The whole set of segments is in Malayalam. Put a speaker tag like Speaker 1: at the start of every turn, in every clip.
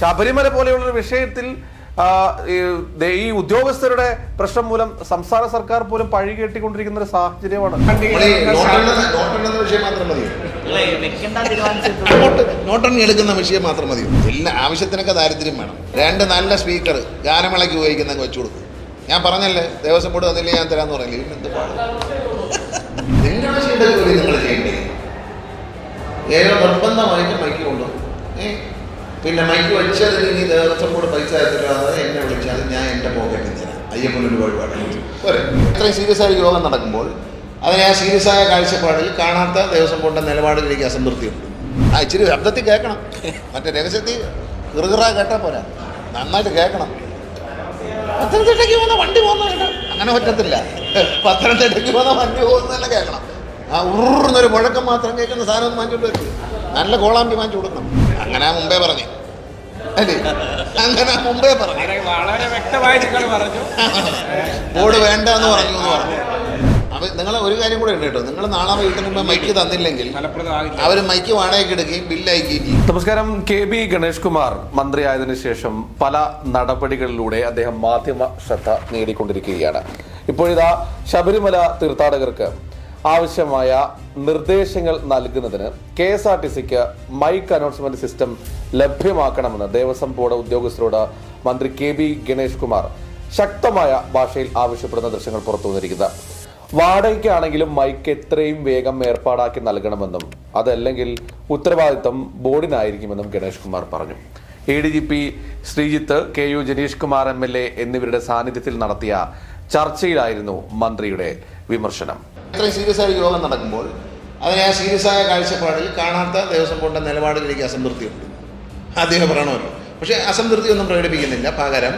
Speaker 1: ശബരിമല പോലെയുള്ള വിഷയത്തിൽ ഈ ഉദ്യോഗസ്ഥരുടെ പ്രശ്നം മൂലം സംസ്ഥാന സർക്കാർ പോലും പഴി കേട്ടിക്കൊണ്ടിരിക്കുന്ന ഒരു സാഹചര്യമാണ്.
Speaker 2: നോട്ടെണ്ണി എടുക്കുന്ന വിഷയം മാത്രം മതി എല്ലാ ആവശ്യത്തിനൊക്കെ ദാരിദ്ര്യം വേണം. രണ്ട് നല്ല സ്പീക്കർ ഗാനമേളയ്ക്ക് ഉപയോഗിക്കുന്ന വെച്ചു കൊടുക്കും. ഞാൻ പറഞ്ഞല്ലേ ദേവസ്വം ബോർഡ് തന്നില്ലേ ഞാൻ തരാന്ന് പറഞ്ഞില്ലേ? പിന്നെ എന്ത് പാട്? നിങ്ങളുടെ ചെയ്യേണ്ട ജോലി നിങ്ങൾ ചെയ്യേണ്ടത് ഏതോ നിർബന്ധമായിട്ട് മൈക്ക് കൊണ്ടുപോകും ഏ പിന്നെ മൈക്ക് വെച്ചത് ഇനി ദേവസ്വം കൂടെ പൈസ എത്തില്ലാതെ എന്നെ വിളിച്ചാൽ ഞാൻ എന്റെ പോക്കറ്റിൽ തരാം. അയ്യപ്പനൊരു വഴിപാട്. പോരെ. ഇത്രയും സീരിയസ് ആയ യോഗം നടക്കുമ്പോൾ അതിനെ ആ സീരിയസ് ആയ കാഴ്ചപ്പാടിൽ കാണാത്ത ദേവസ്വം ബോർഡിന്റെ നിലപാടിൽ എനിക്ക് അസംതൃപ്തിയുണ്ട്. ആ ഇച്ചിരി ശബ്ദത്തിൽ കേൾക്കണം. മറ്റേ രഹസ്യത്തിൽ കിറുകിറ കേട്ടാൽ പോരാ. നന്നായിട്ട് കേൾക്കണം. പത്തനംതിട്ടയ്ക്ക് പോകുന്ന വണ്ടി പോകുന്ന കേട്ടോ. അങ്ങനെ പറ്റത്തില്ല. പത്തനംതിട്ടയ്ക്ക് പോകുന്ന വണ്ടി പോകുന്നതല്ല കേൾക്കണം. ആ ഉറുന്നൊരു മുഴക്കം മാത്രം കേൾക്കുന്ന സാധനം വാങ്ങിച്ചോണ്ട് വരും. നല്ല വാങ്ങിച്ചു കൊടുക്കണം. അങ്ങനെ മുമ്പേ പറഞ്ഞു. അല്ലേ? അങ്ങനെ മുമ്പേ പറഞ്ഞു.
Speaker 3: വളരെ വളരെ വ്യക്തമായി നിങ്ങൾ പറഞ്ഞു.
Speaker 2: ബോർഡ് വേണ്ട എന്ന് പറഞ്ഞു എന്ന് പറഞ്ഞു. അപ്പൊ നിങ്ങൾ ഒരു കാര്യം കൂടെ ഉണ്ട് കേട്ടോ. നിങ്ങൾ നാളെ വൈകിട്ട് മുമ്പ് മൈക്ക് തന്നില്ലെങ്കിൽ അവർ മൈക്ക് വാടകയ്ക്ക് എടുക്കുകയും ബില്ലയക്കുകയും ചെയ്യും.
Speaker 1: നമസ്കാരം കെ ബി ഗണേഷ് കുമാർ. മന്ത്രിയായതിനു ശേഷം പല നടപടികളിലൂടെ അദ്ദേഹം മാധ്യമ ശ്രദ്ധ നേടിക്കൊണ്ടിരിക്കുകയാണ്. ഇപ്പോഴിതാ ശബരിമല തീർത്ഥാടകർക്ക് ആവശ്യമായ നിർദ്ദേശങ്ങൾ നൽകുന്നതിന് കെ എസ് ആർ ടി സിക്ക് മൈക്ക് അനൗൺസ്മെന്റ് സിസ്റ്റം ലഭ്യമാക്കണമെന്ന് ദേവസ്വം ബോർഡ് ഉദ്യോഗസ്ഥരോട് മന്ത്രി കെ ബി ഗണേഷ് കുമാർ ശക്തമായ ഭാഷയിൽ ആവശ്യപ്പെടുന്ന ദൃശ്യങ്ങൾ പുറത്തു വന്നിരിക്കുന്നത്. വാടകയ്ക്കാണെങ്കിലും മൈക്ക് എത്രയും വേഗം ഏർപ്പാടാക്കി നൽകണമെന്നും അതല്ലെങ്കിൽ ഉത്തരവാദിത്തം ബോർഡിനായിരിക്കുമെന്നും ഗണേഷ് കുമാർ പറഞ്ഞു. A D G P Sreejith K U Janeesh Kumar M L A എന്നിവരുടെ സാന്നിധ്യത്തിൽ നടത്തിയ ചർച്ചയിലായിരുന്നു മന്ത്രിയുടെ വിമർശനം.
Speaker 2: ഇത്രയും സീരിയസ് ആയ യോഗം നടക്കുമ്പോൾ അതിനെ ആ സീരിയസ് ആയ കാഴ്ചപ്പാടിൽ കാണാത്ത ദേവസ്വം ബോർഡിന്റെ നിലപാടിലേക്ക് എനിക്ക് അസംതൃപ്തിയുണ്ട്. അദ്ദേഹം പറയണമല്ലോ പക്ഷേ അസംതൃപ്തി ഒന്നും പ്രകടിപ്പിക്കുന്നില്ല. പകരം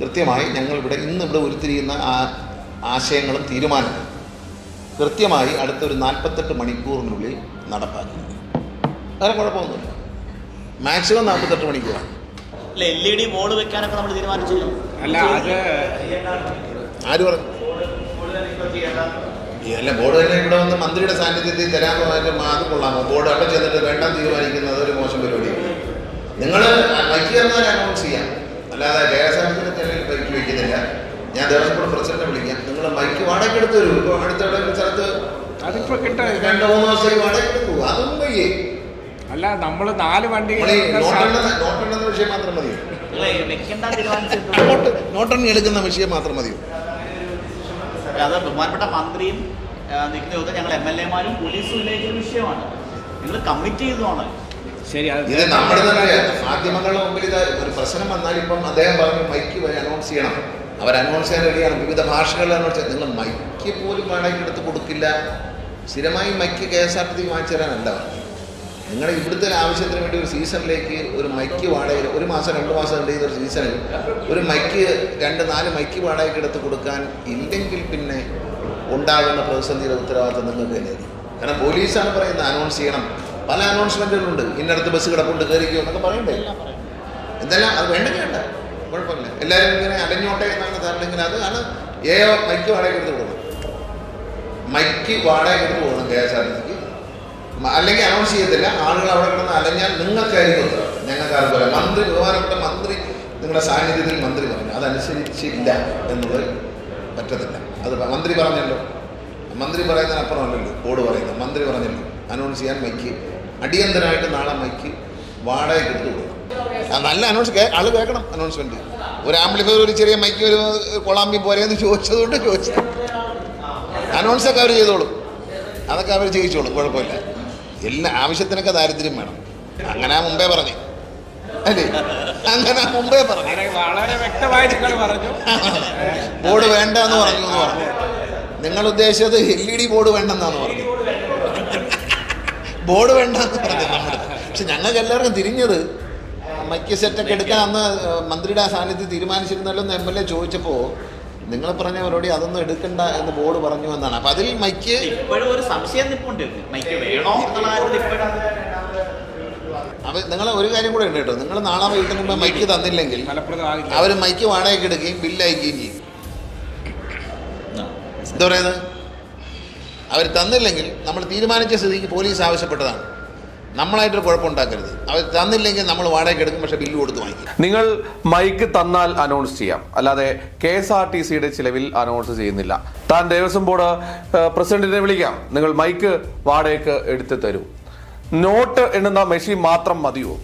Speaker 2: കൃത്യമായി ഞങ്ങൾ ഇവിടെ ഇന്ന് ഇവിടെ ഉരുത്തിരിയുന്ന ആ ആശയങ്ങളും തീരുമാനങ്ങളും കൃത്യമായി അടുത്തൊരു നാൽപ്പത്തെട്ട് മണിക്കൂറിനുള്ളിൽ നടപ്പാക്കി വേറെ കുഴപ്പമൊന്നുമില്ല. മാക്സിമം നാൽപ്പത്തെട്ട് മണിക്കൂറാണ്.
Speaker 4: അല്ല എൽ ഇ ഡി ബോർഡ് വെക്കാനൊക്കെ നമ്മൾ തീരുമാനിച്ചു
Speaker 3: അല്ല അത്
Speaker 2: ആര് പറഞ്ഞു. അല്ല ബോർഡ് തന്നെ ഇവിടെ വന്ന് മന്ത്രിയുടെ സാന്നിധ്യത്തിൽ തരാമെന്ന് പറഞ്ഞാൽ അത് കൊള്ളാമോ ബോർഡ് അവിടെ ചെന്നിട്ട് വേണ്ടാന്ന് തീരുമാനിക്കുന്നത് ഒരു മോശം പരിപാടിയാണ് നിങ്ങൾ മൈക്ക് തന്നാൽ അനൗൺസ് ചെയ്യാം. അല്ലാതെ കെ എസ് ആർ ടി തന്നെ മൈക്ക് വയ്ക്കുന്നില്ല. ഞാൻ ദേവസ്വം ബോർഡ് പ്രസിഡന്റിനെ വിളിക്കാം. നിങ്ങൾ ബൈക്ക് വാടക എടുത്ത് തരൂ ഇപ്പോൾ അടുത്ത സ്ഥലത്ത്
Speaker 3: അതിപ്പോ കിട്ടും
Speaker 2: രണ്ട് മൂന്ന് ദിവസത്തേക്ക് വാടക അതൊന്നും വയ്യേ.
Speaker 3: അല്ല നമ്മൾ നാല്
Speaker 2: വണ്ടി നോട്ടെണ്ണുന്ന വിഷയം മാത്രം മതിയോ? നോട്ടെണ്ണി എടുക്കുന്ന വിഷയം മാത്രം മതിയോ?
Speaker 4: അത് ബഹുമാനപ്പെട്ട മന്ത്രിയും നിൽക്കുന്ന യോഗത്തിൽ ഞങ്ങൾ എം എൽ എമാരും പോലീസും ഉന്നയിച്ച വിഷയമാണ്. നിങ്ങൾ കമ്മിറ്റ് ചെയ്തതാണ്.
Speaker 3: ശരി
Speaker 2: ഇത് നമ്മുടെ തന്നെ മാധ്യമങ്ങളുടെ മുമ്പിൽ ഇത് ഒരു പ്രശ്നം വന്നാൽ ഇപ്പം അദ്ദേഹം പറഞ്ഞു മൈക്ക് വഴി അനൗൺസ് ചെയ്യണം. അവർ അനൗൺസ് ചെയ്യാൻ റെഡിയാണ് വിവിധ ഭാഷകളിൽ അനൗൺസ് ചെയ്യാൻ നിങ്ങൾ മൈക്ക് പോലും വാടകയ്ക്ക് എടുത്ത് കൊടുക്കില്ല. സ്ഥിരമായി mike K S R T വാങ്ങിച്ചു തരാനല്ല. നിങ്ങളുടെ ഇവിടുത്തെ ആവശ്യത്തിന് വേണ്ടി ഒരു സീസണിലേക്ക് ഒരു മൈക്ക് വാടക ഒരു മാസം രണ്ട് മാസം ഉണ്ട് ഒരു സീസണിൽ ഒരു മൈക്ക് രണ്ട് നാല് മൈക്ക് വാടകയ്ക്ക് എടുത്ത് കൊടുക്കാൻ ഇല്ലെങ്കിൽ പിന്നെ ഉണ്ടാകുന്ന പ്രതിസന്ധിയുടെ ഉത്തരവാദിത്തം നിങ്ങൾക്ക് തന്നെയായിരിക്കും കാരണം പോലീസാണ് പറയുന്നത് അനൗൺസ് ചെയ്യണം. പല അനൗൺസ്മെന്റുകളുണ്ട് ഇന്നടത്ത് ബസ് കിടപ്പുണ്ട് കയറിക്കോ എന്നൊക്കെ പറയണ്ടേ? എന്തെല്ലാം? അത് വേണ്ട വേണ്ട. കുഴപ്പമില്ല. എല്ലാവരും ഇങ്ങനെ അലഞ്ഞോട്ടെ എന്നാണ് തരണമെങ്കിൽ അത് ആണ്. ഏ മൈക്ക് വാടകയ്ക്ക് എടുത്ത് കൊടുക്കണം. മൈക്ക് വാടകയ്ക്ക് എടുത്ത് കൊടുക്കണം കെ എസ് ആർ ടി സിക്ക് അല്ലെങ്കിൽ അനൗൺസ് ചെയ്യത്തില്ല. ആളുകൾ അവിടെ കിടന്ന് അലഞ്ഞാൽ നിങ്ങൾക്കായിരിക്കും ഉത്തരവാദിത്തം ഞങ്ങൾക്ക് അതുപോലെ മന്ത്രി ബഹുമാനപ്പെട്ട മന്ത്രി നിങ്ങളുടെ സാന്നിധ്യത്തിൽ മന്ത്രി പറഞ്ഞു. അതനുസരിച്ചില്ല എന്നുള്ളത് പറ്റത്തില്ല. അത് മന്ത്രി പറഞ്ഞല്ലോ. മന്ത്രി പറയുന്നതിനപ്പുറമല്ലല്ലോ ബോർഡ് പറയുന്നത്. മന്ത്രി പറഞ്ഞല്ലോ. അനൗൺസ് ചെയ്യാൻ മൈക്ക്. അടിയന്തരമായിട്ട് നാളെ മൈക്ക് വാടക എടുത്ത് കൊടുക്കണം. നല്ല അനൗൺസ് ആൾ കേൾക്കണം അനൗൺസ്മെന്റ് ഒരു ആംപ്ലിഫയർ ഒരു ചെറിയ മൈക്ക് ഒരു കൊളാമ്പി പോരെയെന്ന് ചോദിച്ചതുകൊണ്ട് ചോദിച്ചത് അനൗൺസൊക്കെ അവർ ചെയ്തോളും. അതൊക്കെ അവർ ചെയ്യിച്ചോളും. കുഴപ്പമില്ല. എല്ലാ ആവശ്യത്തിനൊക്കെ ദാരിദ്ര്യം വേണം. അങ്ങനെ മുമ്പേ പറഞ്ഞു. അല്ലേ? അങ്ങനെ മുമ്പേ പറഞ്ഞു.
Speaker 3: വളരെ വളരെ വ്യക്തമായി നിങ്ങൾ പറഞ്ഞു.
Speaker 2: ബോർഡ് വേണ്ട എന്ന് പറഞ്ഞു എന്ന് പറഞ്ഞു. നിങ്ങൾ ഉദ്ദേശിച്ചത് എൽ ഇ ഡി ബോർഡ് വേണ്ടെന്നാന്ന് പറഞ്ഞു. ബോർഡ് വേണ്ട എന്ന് പറഞ്ഞു നമ്മുടെ പക്ഷെ ഞങ്ങൾക്ക് എല്ലാവർക്കും തിരിഞ്ഞത് മൈക്ക് സെറ്റൊക്കെ എടുക്കാൻ അന്ന് മന്ത്രിയുടെ ആ സാന്നിധ്യം തീരുമാനിച്ചിരുന്നല്ലോ എന്ന് എം എൽ എ ചോദിച്ചപ്പോൾ നിങ്ങൾ പറഞ്ഞ മറുപടി അതൊന്നും എടുക്കണ്ട എന്ന് ബോർഡ് പറഞ്ഞു എന്നാണ്. അപ്പൊ അതിൽ മൈക്ക്
Speaker 4: ഇപ്പോഴും ഒരു സംശയം മൈക്ക് വേണോ
Speaker 2: അപ്പം നിങ്ങൾ ഒരു കാര്യം കൂടെ ഉണ്ട് കേട്ടോ. നിങ്ങൾ നാളെ വൈകിട്ട് മുമ്പ് മൈക്ക് തന്നില്ലെങ്കിൽ അവർ മൈക്ക് വാടകയ്ക്ക് എടുക്കുകയും ബില്ല് അയക്കുകയും ചെയ്യും. എന്താ പറയുന്നത്? അവർ തന്നില്ലെങ്കിൽ നമ്മൾ തീരുമാനിച്ച സ്ഥിതിക്ക് പോലീസ് ആവശ്യപ്പെട്ടതാണ്. നമ്മളായിട്ടൊരു കുഴപ്പമുണ്ടാക്കരുത്. അവർ തന്നില്ലെങ്കിൽ നമ്മൾ വാടകയ്ക്ക് എടുക്കും പക്ഷെ ബില്ല് കൊടുത്ത് വാങ്ങിക്കും.
Speaker 1: നിങ്ങൾ മൈക്ക് തന്നാൽ അനൗൺസ് ചെയ്യാം. അല്ലാതെ കെ എസ് ആർ ടി സിയുടെ ചിലവിൽ അനൗൺസ് ചെയ്യുന്നില്ല. താൻ ദേവസ്വം ബോർഡ് പ്രസിഡന്റിനെ വിളിക്കാം. നിങ്ങൾ മൈക്ക് വാടകയ്ക്ക് എടുത്തു തരൂ. നോട്ട് എണ്ണുന്ന മെഷീൻ മാത്രം മതിയോ?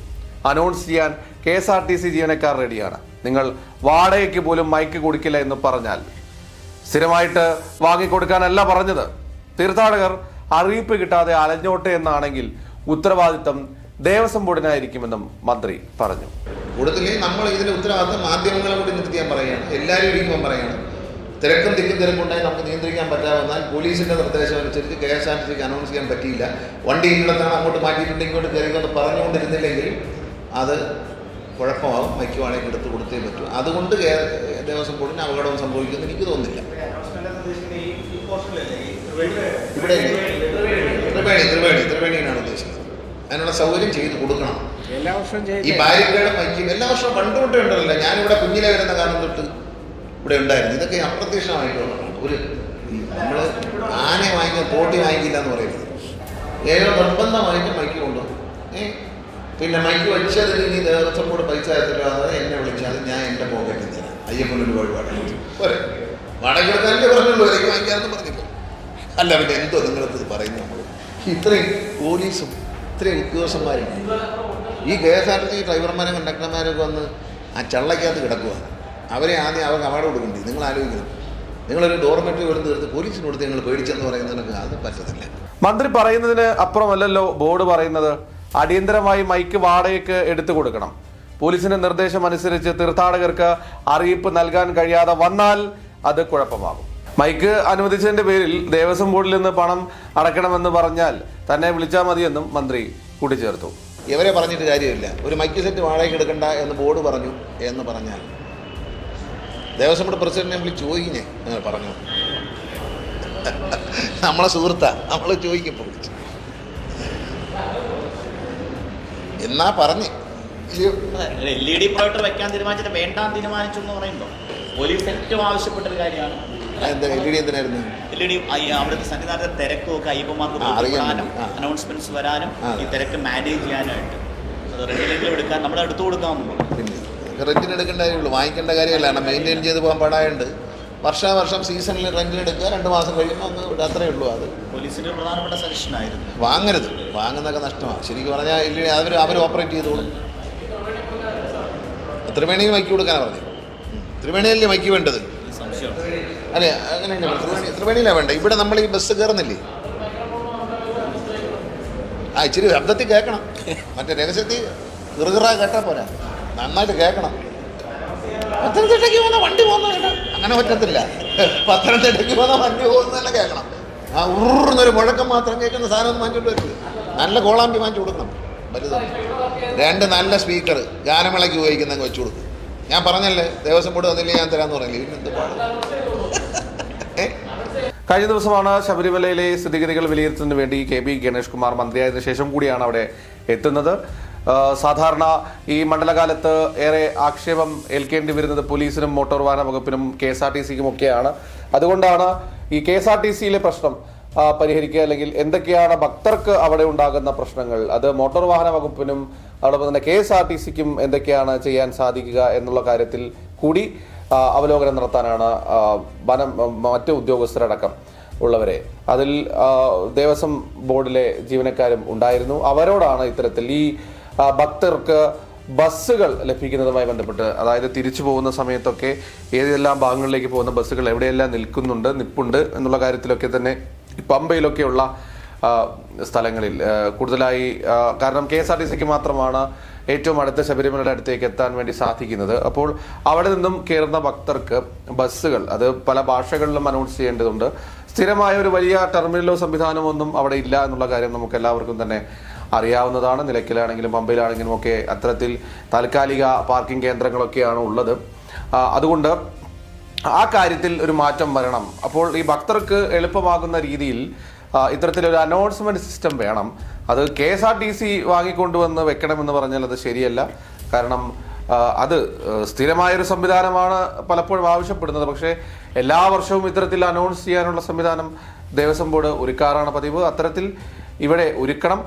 Speaker 1: അനൗൺസ് ചെയ്യാൻ K S R T C ജീവനക്കാർ റെഡിയാണ്. നിങ്ങൾ വാടകയ്ക്ക് പോലും മൈക്ക് കൊടുക്കില്ല എന്ന് പറഞ്ഞാൽ. സ്ഥിരമായിട്ട് വാങ്ങിക്കൊടുക്കാനല്ല പറഞ്ഞത്. തീർത്ഥാടകർ അറിയിപ്പ് കിട്ടാതെ അലഞ്ഞോട്ടെ എന്നാണെങ്കിൽ ഉത്തരവാദിത്തം ദേവസ്വം ബോർഡിനായിരിക്കുമെന്നും മന്ത്രി പറഞ്ഞു.
Speaker 2: കൂടുതൽ നമ്മൾ ഇതിന്റെ ഉത്തരവാദിത്തം മാധ്യമങ്ങളെ കൂടി നിർത്തിയാൻ പറയുകയാണ്. എല്ലാവരും ഇരിക്കുമ്പോൾ പറയുകയാണ്. തിരക്കും തിക്കും തിരക്കുണ്ടായി നമുക്ക് നിയന്ത്രിക്കാൻ പറ്റാവുന്നാൽ പോലീസിന്റെ നിർദ്ദേശം അനുസരിച്ച് കെ എസ് ആർ ടി സിക്ക് അനൗൺസ് ചെയ്യാൻ പറ്റിയില്ല. വണ്ടി ഇന്നിടത്താണ് അങ്ങോട്ട് മാറ്റിയിട്ടുണ്ട് ഇങ്ങോട്ട് കയറിക്കൊണ്ട് പറഞ്ഞുകൊണ്ടിരുന്നില്ലെങ്കിൽ അത് കുഴപ്പമാകും മൈക്കുവാണെങ്കിൽ എടുത്ത് കൊടുത്തേ പറ്റൂ. അതുകൊണ്ട് ദേവസ്വം ബോർഡിന് അപകടം സംഭവിക്കുമെന്ന് എനിക്ക് തോന്നുന്നില്ല. ഇവിടെ ത്രിവേണി. ത്രിവേണി ത്രിവേണിയാണ് ഉദ്ദേശിക്കുന്നത്. അതിനുള്ള സൗകര്യം ചെയ്തു കൊടുക്കണം.
Speaker 3: എല്ലാ വർഷവും
Speaker 2: ഈ ബാരിക്കേഡ് മൈക്കും എല്ലാ വർഷവും പണ്ട് തൊട്ടേ ഉണ്ടല്ലോ. ഞാനിവിടെ കുഞ്ഞിലെ വരുന്ന കാലം തൊട്ട് ഇവിടെ ഉണ്ടായിരുന്നു. ഇതൊക്കെ അപ്രത്യക്ഷമായിട്ടുള്ളതാണ് ഒരു നമ്മൾ ആന വാങ്ങി പോട്ടി വാങ്ങിക്കില്ല എന്ന് പറയുന്നത് ഏതോ നിർബന്ധമായിട്ട് മൈക്ക് കൊണ്ടുപോകും ഏ? പിന്നെ മൈക്ക് വെച്ചതിന് ഇനി ദേവസ്വം കൂടെ പൈസ അതായത് എന്നെ വിളിച്ചാൽ ഞാൻ എന്റെ പോക്കറ്റിൽ തരാം. അയ്യപ്പനൊരു വഴിപാട് പോരെ. തന്നെ പറഞ്ഞുള്ളൂ എനിക്ക് വാങ്ങിക്കാമെന്ന് പറഞ്ഞില്ല അല്ല പിന്നെ എന്തോ നിങ്ങളത് ഇത് പറയുന്നു നമ്മൾ ഇത്രയും പോലീസും ഇത്രയും ഉദ്യോഗസ്ഥന്മാരുണ്ട് ഈ K S R T C ഡ്രൈവർമാരും കണ്ടക്ടർമാരൊക്കെ വന്ന് ആ ചള്ളയ്ക്കകത്ത് കിടക്കുക അവരെ ആദ്യം അവർക്ക് അവാർഡ് കൊടുക്കണ്ടേ നിങ്ങൾ ആലോചിക്കണം. നിങ്ങളൊരു ഡോർമെറ്ററി വെറുതെ തീർത്ത് പോലീസിന് കൊടുത്ത് നിങ്ങൾ പേടിച്ചെന്ന് പറയുന്നതിനൊക്കെ അത് പറ്റത്തില്ല.
Speaker 1: മന്ത്രി പറയുന്നതിന് അപ്പുറമല്ലല്ലോ ബോർഡ് പറയുന്നത്. അടിയന്തരമായി മൈക്ക് വാടകയ്ക്ക് എടുത്തു കൊടുക്കണം. പോലീസിന്റെ നിർദ്ദേശം അനുസരിച്ച് തീർത്ഥാടകർക്ക് അറിയിപ്പ് നൽകാൻ കഴിയാതെ വന്നാൽ അത് കുഴപ്പമാകും. മൈക്ക് അനുവദിച്ചതിന്റെ പേരിൽ ദേവസ്വം ബോർഡിൽ നിന്ന് പണം അടയ്ക്കണമെന്ന് പറഞ്ഞാൽ തന്നെ വിളിച്ചാൽ മതിയെന്നും മന്ത്രി കൂട്ടിച്ചേർത്തു.
Speaker 2: ഇവരെ പറഞ്ഞിട്ട് കാര്യമില്ല. ഒരു മൈക്ക് സെറ്റ് വാടകയ്ക്ക് എടുക്കണ്ട എന്ന് ബോർഡ് പറഞ്ഞു എന്ന് പറഞ്ഞാൽ. ദേവസ്വം ബോർഡ് പ്രസിഡന്റിനെ വിളിച്ച് ചോദിക്കുന്നേ പറഞ്ഞു. നമ്മളെ സുഹൃത്താ നമ്മൾ ചോദിക്കും വിളിച്ചു. എന്നാ പറഞ്ഞു.
Speaker 4: എൽ ഇ ഡി പ്രൊജക്ടർ വെക്കാൻ തീരുമാനിച്ചിട്ട് വേണ്ടാൻ തീരുമാനിച്ചു എന്ന് പറയുമ്പോൾ പോലീസ് ഏറ്റവും ആവശ്യപ്പെട്ട ഒരു കാര്യമാണ്
Speaker 2: എന്തിനായിരുന്നു?
Speaker 4: എൽ ഇ ഡി അവിടുത്തെ സന്നിധാനത്തെ തിരക്കും ഒക്കെ അയ്യപ്പന്മാർക്ക്. അനൗൺസ്മെന്റ്സ് വരാനും ഈ തിരക്ക് മാനേജ് ചെയ്യാനായിട്ട്. അത് റെഡിയിലെങ്കിലും എടുക്കാൻ നമ്മൾ എടുത്തു
Speaker 2: പിന്നെ റെന്റിന് എടുക്കേണ്ട കാര്യമുള്ളൂ വാങ്ങിക്കേണ്ട കാര്യമല്ല. കാരണം മെയിന്റെയിൻ ചെയ്ത് പോകാൻ പാടായുണ്ട് വർഷാവർഷം സീസണിൽ റെന്റിന് എടുക്കുക. രണ്ട് മാസം കഴിയുമ്പോൾ ഒന്ന്. അത്രയേ ഉള്ളൂ അത്.
Speaker 4: പോലീസിന്റെ പ്രധാനപ്പെട്ട സജഷൻ ആയിരുന്നു.
Speaker 2: വാങ്ങരുത്. വാങ്ങുന്നതൊക്കെ നഷ്ടമാണ് ശരിക്കും പറഞ്ഞാൽ ഇല്ല അവർ അവർ ഓപ്പറേറ്റ് ചെയ്തോളും. ത്രിവേണിയിൽ മൈക്ക് കൊടുക്കാനാണ് പറഞ്ഞത് ത്രിവേണിയിൽ ത്രിവേണിയല്ലേ മൈക്ക് വേണ്ടത്? അല്ലേ അങ്ങനെയല്ല ത്രിവേണി ത്രിവേണിയിലാണ് വേണ്ടത് ഇവിടെ നമ്മൾ ഈ ബസ് കയറുന്നില്ലേ? ആ ഇച്ചിരി ശബ്ദത്തിൽ കേൾക്കണം. മറ്റേ രഹസ്യത്തിൽ ഗൃഹറ കേട്ടാൽ പോരാ. നന്നായിട്ട് കേൾക്കണം. പത്തനംതിട്ടയ്ക്ക് പോകുന്ന വണ്ടി പോകുന്ന അങ്ങനെ പറ്റത്തില്ല. പത്തനംതിട്ടയ്ക്ക് പോകുന്ന വണ്ടി പോകുന്നതല്ല കേൾക്കണം. ആ ഉറുന്നൊരു മുഴക്കം മാത്രം കേൾക്കുന്ന സാധനം മാറ്റിട്ട് വരരുത് നല്ല കോളാമ്പി വാങ്ങിച്ചു കൊടുക്കണം. വലുത്. രണ്ട് നല്ല സ്പീക്കർ ഗാനമേളയ്ക്ക് ഉപയോഗിക്കുന്ന വെച്ചു കൊടുക്കും. ഞാൻ പറഞ്ഞല്ലേ ദേവസ്വം ബോർഡ് തന്നില്ലേ ഞാൻ തരാമെന്ന് പറഞ്ഞില്ലേ? പിന്നെ എന്ത് പാട്.
Speaker 1: കഴിഞ്ഞ ദിവസമാണ് ശബരിമലയിലെ സ്ഥിതിഗതികൾ വിലയിരുത്തുന്നതിന് വേണ്ടി കെ പി ഗണേഷ് കുമാർ മന്ത്രിയായതിനു ശേഷം കൂടിയാണ് അവിടെ എത്തുന്നത്. സാധാരണ ഈ മണ്ഡലകാലത്ത് ഏറെ ആക്ഷേപം ഏൽക്കേണ്ടി വരുന്നത് പോലീസിനും മോട്ടോർ വാഹന വകുപ്പിനും കെ എസ് ആർ ടി സിക്കും ഒക്കെയാണ്. അതുകൊണ്ടാണ് ഈ കെ എസ് ആർ ടി സിയിലെ പ്രശ്നം പരിഹരിക്കുക അല്ലെങ്കിൽ എന്തൊക്കെയാണ് ഭക്തർക്ക് അവിടെ ഉണ്ടാകുന്ന പ്രശ്നങ്ങൾ അത് മോട്ടോർ വാഹന വകുപ്പിനും അതോടൊപ്പം തന്നെ കെ എസ് ആർ ടി സിക്കും എന്തൊക്കെയാണ് ചെയ്യാൻ സാധിക്കുക എന്നുള്ള കാര്യത്തിൽ കൂടി അവലോകനം നടത്താനാണ് വനം മറ്റ് ഉദ്യോഗസ്ഥരടക്കം ഉള്ളവരെ. അതിൽ ദേവസ്വം ബോർഡിലെ ജീവനക്കാരും ഉണ്ടായിരുന്നു. അവരോടാണ് ഇത്തരത്തിൽ ഈ ഭക്തർക്ക് ബസ്സുകൾ ലഭിക്കുന്നതുമായി ബന്ധപ്പെട്ട് അതായത് തിരിച്ചു പോകുന്ന സമയത്തൊക്കെ ഏതെല്ലാം ഭാഗങ്ങളിലേക്ക് പോകുന്ന ബസ്സുകൾ എവിടെയെല്ലാം നിൽക്കുന്നുണ്ട് നിപ്പുണ്ട് എന്നുള്ള കാര്യത്തിലൊക്കെ തന്നെ പമ്പയിലൊക്കെയുള്ള സ്ഥലങ്ങളിൽ കൂടുതലായി കാരണം കെ എസ് ആർ ടി സിക്ക് മാത്രമാണ് ഏറ്റവും അടുത്ത ശബരിമലയുടെ അടുത്തേക്ക് എത്താൻ വേണ്ടി സാധിക്കുന്നത്. അപ്പോൾ അവിടെ നിന്നും കയറുന്ന ഭക്തർക്ക് ബസ്സുകൾ അത് പല ഭാഷകളിലും അനൗൺസ് ചെയ്യേണ്ടതുണ്ട്. സ്ഥിരമായ ഒരു വലിയ ടെർമിനലോ സംവിധാനമോ ഒന്നും അവിടെ ഇല്ല എന്നുള്ള കാര്യം നമുക്ക് എല്ലാവർക്കും തന്നെ അറിയാവുന്നതാണ്. നിലയ്ക്കലാണെങ്കിലും പമ്പയിലാണെങ്കിലും ഒക്കെ അത്തരത്തിൽ താൽക്കാലിക പാർക്കിംഗ് കേന്ദ്രങ്ങളൊക്കെയാണ് ഉള്ളത്. അതുകൊണ്ട് ആ കാര്യത്തിൽ ഒരു മാറ്റം വരണം. അപ്പോൾ ഈ ഭക്തർക്ക് എളുപ്പമാകുന്ന രീതിയിൽ ഇത്തരത്തിലൊരു അനൗൺസ്മെന്റ് സിസ്റ്റം വേണം. അത് K S R T C വാങ്ങിക്കൊണ്ടുവന്ന് വെക്കണമെന്ന് പറഞ്ഞാൽ അത് ശരിയല്ല. കാരണം അത് സ്ഥിരമായൊരു സംവിധാനമാണ് പലപ്പോഴും ആവശ്യപ്പെടുന്നത്. പക്ഷേ എല്ലാ വർഷവും ഇത്തരത്തിൽ അനൗൺസ് ചെയ്യാനുള്ള സംവിധാനം ദേവസ്വം ബോർഡ് ഒരുക്കാറാണ് പതിവ്. അത്തരത്തിൽ ഇവിടെ ഒരുക്കണം.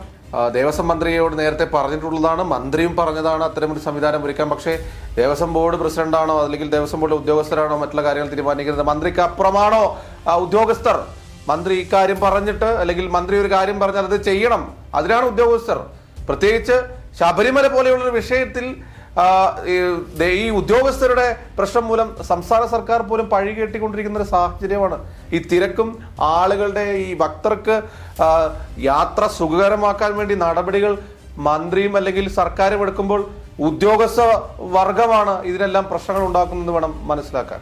Speaker 1: ദേവസ്വം മന്ത്രിയോട് നേരത്തെ പറഞ്ഞിട്ടുള്ളതാണ്. മന്ത്രിയും പറഞ്ഞതാണ് അത്തരമൊരു സംവിധാനം ഒരുക്കാൻ. പക്ഷേ ദേവസ്വം ബോർഡ് പ്രസിഡന്റാണോ അല്ലെങ്കിൽ ദേവസ്വം ബോർഡിലെ ഉദ്യോഗസ്ഥരാണോ മറ്റുള്ള കാര്യങ്ങൾ തീരുമാനിക്കുന്നത് മന്ത്രിക്ക് അപ്പുറമാണോ ഉദ്യോഗസ്ഥർ? മന്ത്രി ഇക്കാര്യം പറഞ്ഞിട്ട് അല്ലെങ്കിൽ മന്ത്രി ഒരു കാര്യം പറഞ്ഞാൽ അത് ചെയ്യണം. അതിനാണ് ഉദ്യോഗസ്ഥർ. പ്രത്യേകിച്ച് ശബരിമല പോലെയുള്ള വിഷയത്തിൽ ഈ ഉദ്യോഗസ്ഥരുടെ പ്രശ്നം മൂലം സംസ്ഥാന സർക്കാർ പോലും പഴി കേട്ടിക്കൊണ്ടിരിക്കുന്ന ഒരു സാഹചര്യമാണ്. ഈ തിരക്കും ആളുകളുടെ ഈ ഭക്തർക്ക് യാത്ര സുഖകരമാക്കാൻ വേണ്ടി നടപടികൾ മന്ത്രിയും അല്ലെങ്കിൽ സർക്കാരും എടുക്കുമ്പോൾ ഉദ്യോഗസ്ഥ വർഗമാണ് ഇതിനെല്ലാം പ്രശ്നങ്ങൾ ഉണ്ടാക്കുന്നത് വേണം മനസ്സിലാക്കാൻ.